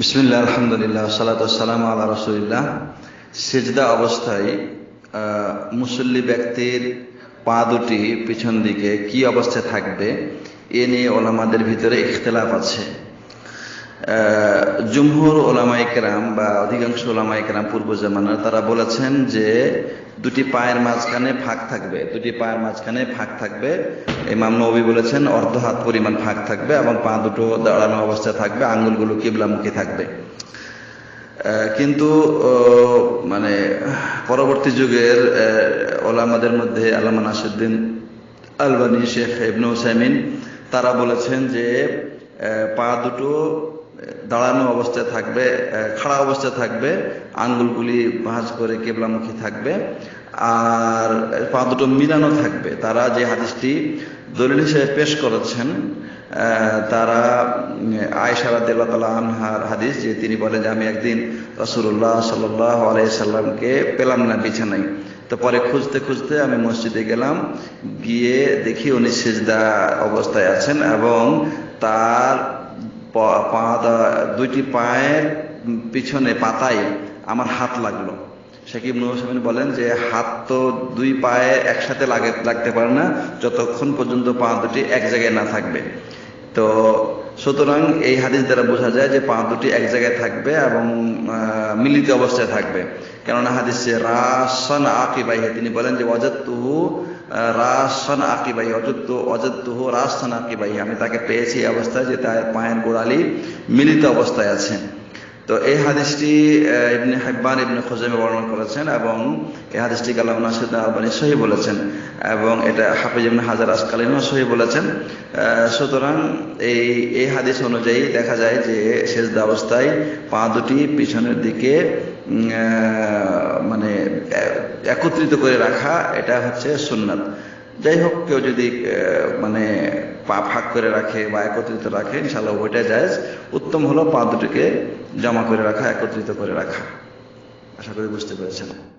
বিসমিল্লাহ, আলহামদুলিল্লাহ সালাতাম আল্লাহ রসুলিল্লাহ। সেজদা অবস্থায় মুসল্লি ব্যক্তির পা দুটি পিছন দিকে কি অবস্থায় থাকবে, এ নিয়ে ওলামাদের ভিতরে ইখতলাফ আছে। জুমহুর ওলামা একরাম বা অধিকাংশ ওলামা একরাম পূর্ব জামানার তারা বলেছেন যে দুটি পায়ের মাঝখানে ফাঁক থাকবে, দুটি পায়ের মাঝখানে ফাঁক থাকবে। ইমাম নবী বলেছেন, অর্ধ হাত পরিমাণ ফাঁক থাকবে এবং পা দুটো দাঁড়ানো অবস্থায় থাকবে, আঙ্গুলগুলো কিবলামুখী থাকবে। কিন্তু মানে পরবর্তী যুগের ওলামাদের মধ্যে আল্লামা নাসিরুদ্দিন আলবানি শেখ ইবনু হুসাইমিন তারা বলেছেন যে পা দুটো দাঁড়ানো অবস্থায় থাকবে খাড়া অবস্থায় থাকবে, আঙ্গুলগুলি ভাঁজ করে কেবলামুখী থাকবে, আর পা দুটো মিলানো থাকবে। তারা যে হাদিসটি দলিল হিসেবে পেশ করেছেন তারা আয়সারা দেল্লা আনহার হাদিস যে তিনি বলেন যে, আমি একদিন রসুল্লাহ সাল্লাহ আলাইসাল্লামকে পেলাম না বিছানায়। তো পরে খুঁজতে খুঁজতে আমি মসজিদে গেলাম, গিয়ে দেখি উনি সিজদা অবস্থায় আছেন এবং তার দুইটি পায়ের পিছনে পাতায় আমার হাত লাগল। শাকিব নুর হোসেন বলেন যে, হাত তো দুই পায়ে একসাথে লাগে, লাগতে পারে না, যতক্ষণ পর্যন্ত পা দুটি এক জায়গায় না থাকবে। তো সুতরাং এই হাদিস দ্বারা বোঝা যায় যে, পা দুটি এক জায়গায় থাকবে এবং মিলিত অবস্থায় থাকবে। কেননা হাদিসে রাসান আকিবাইহে, তিনি বলেন যে অজত্তুহু রাসান আকিবাই অজত্তু অজত্তুহু রাসান আকিবাই। আমি তাকে পেয়েছি এই অবস্থায় যে তার পায়ের গোড়ালি মিলিত অবস্থায় আছে। তো এই হাদিসটি ইবনে হাব্বান, ইবনে খোজামে বর্ণনা করেছেন এবং এই হাদিসটি কালাম নাসিদ আলবানী সহি বলেছেন এবং এটা হাফিজ ইবনে হাজার আসকালিনও সহি বলেছেন। সুতরাং এই এই হাদিস অনুযায়ী দেখা যায় যে সেজদা অবস্থায় পা দুটি পিছনের দিকে মানে একত্রিত করে রাখা, এটা হচ্ছে সুন্নাত। যাই হোক, কেউ যদি মানে পা ফাঁক করে রাখে বা একত্রিত রাখে ইনশাল্লাহ ওইটা যায় উত্তম হলো পা দুটিকে জমা করে রাখা, একত্রিত করে রাখা। আশা করি বুঝতে পেরেছেন।